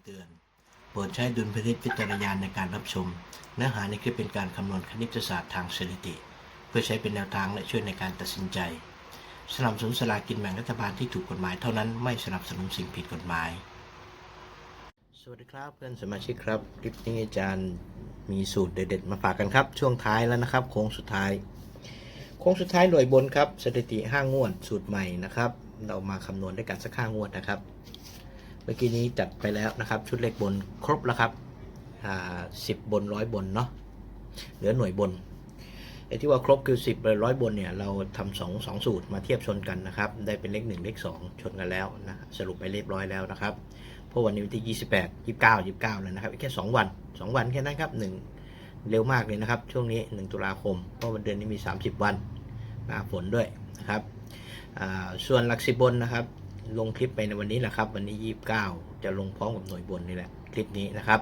ำเตือน โปรดใช้ดุลพินิจพิจารณาในการรับชม เนื้อหาในคลิปเป็นการคำนวณคณิตศาสตร์ทางสถิติ เพื่อใช้เป็นแนวทางและช่วยในการตัดสินใจ สนับสนุนสลากินแบ่งรัฐบาลที่ถูกกฎหมายเท่านั้นไม่สนับสนุนสิ่งผิดกฎหมาย สวัสดีครับเพื่อนสมาชิกครับคลิปนี้อาจารย์มีสูตรเด็ดๆมาฝากกันครับ ช่วงท้ายแล้วนะครับ โค้งสุดท้ายโค้งสุดท้ายหน่วยบนครับสถิติห้างวดสูตรใหม่นะครับ เรามาคำนวณด้วยกันสักห้างวดนะครับ มื่อกี้นี้จัดไปแล้วนะครับ ชุดเลขบนครบแล้วครับอ่าสิบบนร้อยบนเนาะเหลือหน่วยบนไอ้ที่ว่าครบคือสิบร้อยบนเนี่ยเราทำสองสองสูตรมาเทียบชนกันนะครับ ได้เป็นเลขหนึ่งเลขสองชนกันแล้วนะสรุปไปเรียบร้อยแล้วนะครับเพราะวันนี้วันที่ 28 29 29แล้วนะครับแค่ 2 วัน 2 วันแค่นั้นครับหนึ่งเร็วมากเลยนะครับ ช่วงนี้ 1 ตุลาคม เพราะวันเดือนนี้มี 30 วันหน้าฝนด้วยนะครับส่วนหลักสิบบนนะครับ ลงคลิปไปในวันนี้แหละครับ วันนี้29จะลงพร้อมกับหน่วยบนนี่แหละ คลิปนี้นะครับ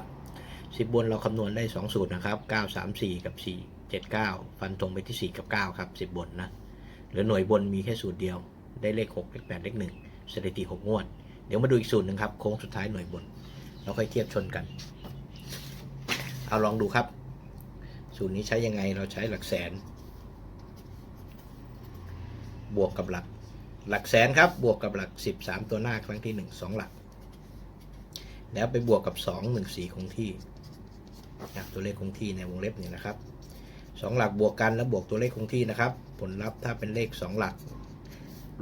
สิบบนเราคำนวณได้2สูตรนะครับ934กับ479ฟันตรงไปที่4กับ9ครับ10บนนะเหลือหน่วยบนมีแค่สูตรเดียว ได้เลข6เลข8เลข1สถิติ6งวด เดี๋ยวมาดูอีกสูตรหนึ่งครับโค้งสุดท้ายหน่วยบน เราค่อยเทียบชนกัน เอาลองดูครับ สูตรนี้ใช้ยังไงเราใช้หลักแสน บวกกับหลัก หลักแสนครับ บวกกับหลัก 13 ตัวหน้าครั้งที่ 1 2 หลัก แล้วไปบวกกับ 2 1 4 คงที่นะตัวเลขคงที่ในวงเล็บเนี่ยนะครับ 2 หลักบวกกันแล้วบวกตัวเลขคงที่นะครับ ผลลัพธ์ถ้าเป็นเลข 2 หลัก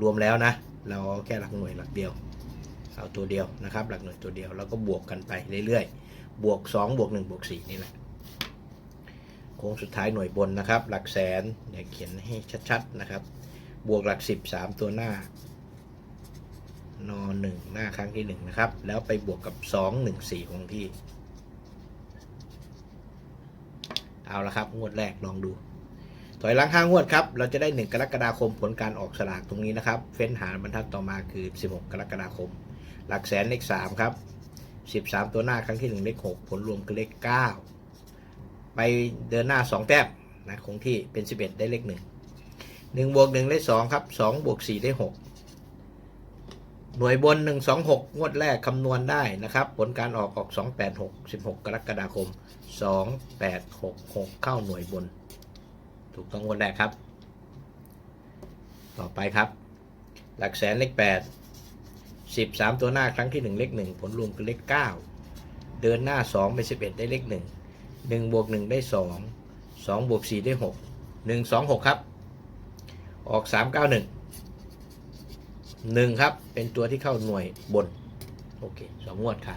รวมแล้วนะ เราเอาแค่หลักหน่วยหลักเดียว เอาตัวเดียวนะครับ หลักหน่วยตัวเดียว แล้วก็บวกกันไปเรื่อยๆ บวก 2 บวก 1 บวก 4 นี่แหละโค้งสุดท้ายหน่วยบนนะครับ หลักแสนเดี๋ยวเขียนให้ชัดๆนะครับ บวกหลัก10 3ตัวหน้านอ1หน้าครั้งที่1นะครับ แล้วไปบวกกับ2 1 4คงที่ เอาละครับ งวดแรกลองดู ถอยหลังห้างวดครับ เราจะได้1กรกฎาคมผลการออกสลากตรงนี้นะครับ เฟ้นหาบรรทัดต่อมาคือ16กกรกฎาคม หลักแสนเลข3ครับ13ตัวหน้าครั้งที่1เลข6ผลรวมคือเลข9ไปเดินหน้า2แต้มนะคงที่เป็น11ได้เลขหนึ่ง 1 1บวก1ได้2ครับ2บวก4ได้6หน่วยบน1 2 6งวดแรกคำนวณได้นะครับ ผลการออกออก2 8 6 16กรกฎาคม2 8 6 6เข้าหน่วยบน ถูกต้องงวดแรกครับ ต่อไปครับ หลักแสนเลข8 13ตัวหน้าครั้งที่1เลข1ผลรวมคือเลข9เดินหน้า2ไป11ได้เลข1 1บวก1ได้2 2บวก4ได้6 1 2 6ครับ ออก 3 9 1 1 ครับ เป็นตัวที่เข้าหน่วยบน โอเคสองงวดค่ะ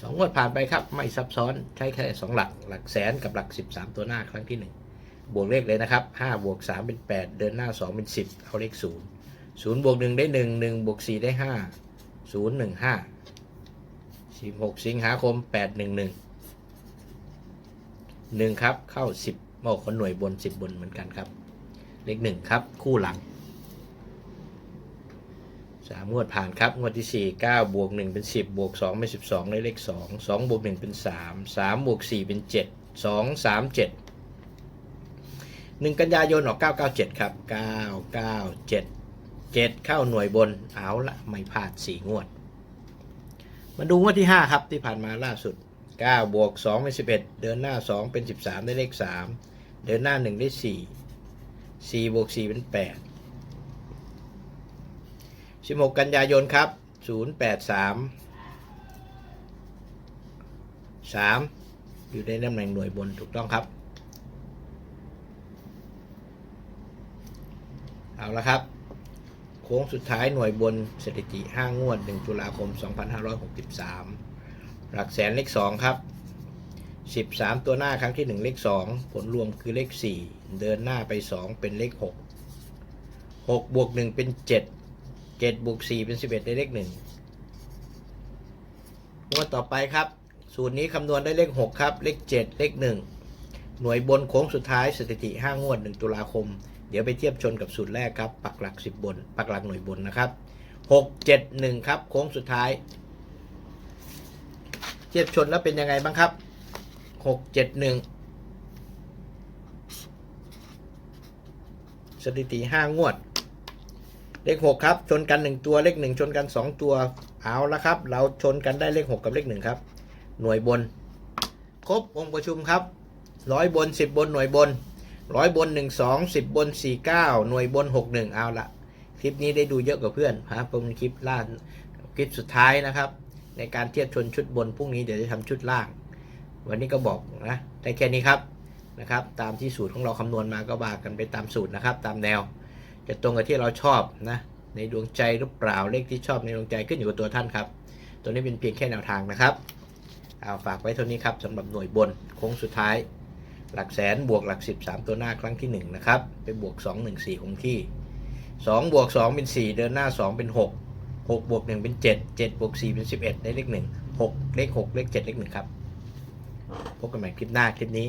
สองงวดผ่านไปครับ ไม่ซับซ้อนใช้แค่สองหลัก หลักแสนกับหลัก 13 ตัวหน้าครั้งที่ 1 บวกเลขเลยนะครับ5บวก3เป็น 8 เดินหน้า 2 เป็น 10 เอาเลข 0 0บวก1ได้ 1 1บวก4ได้ 5 0 1 5 16 สิงหาคม 8 1 1 1 ครับ เข้า 10โอ้คนหน่วยบน 10 บนเหมือนกันครับ เลข1ครับ คู่หลังสามงวดผ่านครับ งวดที่สี่เก้าบวกหนึ่งเป็นสิบบวกสองเป็นสิบสองได้เลขสองสองบวกหนึ่งเป็นสามสามบวกสี่เป็นเจ็ดสองสามเจ็ดหนึ่งกันยายนออกเก้าเก้าเจ็ดครับเก้าเก้าเจ็ดเจ็ดเข้าหน่วยบนเอาละไม่พลาดสี่งวด มาดูงวดที่ห้าครับที่ผ่านมาล่าสุดเก้าบวกสองเป็นสิบเอ็ดเดินหน้าสองเป็นสิบสามได้เลขสามเดินหน้าหนึ่งได้สี่ สี่บวกสี่เป็นแปด16กันยายนครับ083 3อยู่ในตำแหน่งหน่วยบนถูกต้องครับ เอาละครับ โค้งสุดท้ายหน่วยบนสถิติ 5 งวด 1 ตุลาคม 2563 หลักแสนเลข 2 ครับ 13 ตัวหน้าครั้งที่ 1 เลข 2 ผลรวมคือเลข 4 เดินหน้าไป2เป็นเลข6 6บวก1เป็น7เจ็ดบวกสี่เป็นสิบเอ็ดได้เลขหนึ่งงวดต่อไปครับ สูตรนี้คำนวณได้เลขหกครับ เลขเจ็ดเลขหนึ่งหน่วยบนโค้งสุดท้ายสถิติห้างวดหนึ่งตุลาคม เดี๋ยวไปเทียบชนกับสูตรแรกครับ ปักหลักสิบบน ปักหลักหน่วยบนนะครับหกเจ็ดหนึ่งครับ โค้งสุดท้าย เทียบชนแล้วเป็นยังไงบ้างครับหกเจ็ดหนึ่ง สถิติห้างวด เลขหกครับ ชนกันหนึ่งตัวเลขหนึ่งชนกันสองตัว เอาละครับ เราชนกันได้เลขหกกับเลขหนึ่งครับ หน่วยบน ครบองค์ประชุมครับร้อยบนสิบบนหน่วยบนร้อยบนหนึ่งสองสิบบนสี่เก้าหน่วยบนหกหนึ่งเอาละคลิปนี้ได้ดูเยอะกว่าเพื่อนฮะเป็นคลิปล่าคลิปสุดท้ายนะครับ ในการเทียบชนชุดบนพรุ่งนี้เดี๋ยวจะทำชุดล่าง วันนี้ก็บอกนะได้แค่นี้ครับ นะครับ ตามที่สูตรของเราคำนวณมาก็ว่ากันไปตามสูตรนะครับ ตามแนว จะตรงกับที่เราชอบนะในดวงใจหรือเปล่าเลขที่ชอบในดวงใจขึ้นอยู่กับตัวท่านครับ ตัวนี้เป็นเพียงแค่แนวทางนะครับเอาฝากไว้เท่านี้ครับสำหรับหน่วยบนโค้งสุดท้าย หลักแสนบวกหลักสิบสามตัวหน้าครั้งที่หนึ่งนะครับ ไปบวกสองหนึ่งสี่คงที่สองบวกสองเป็นสี่เดินหน้าสองเป็นหกหกบวกหนึ่งเป็นเจ็ดเจ็ดบวกสี่เป็นสิบเอ็ดได้เลขหนึ่งหกเลขหกเลขเจ็ดเลขหนึ่งครับ พบกันใหม่คลิปหน้าคลิปนี้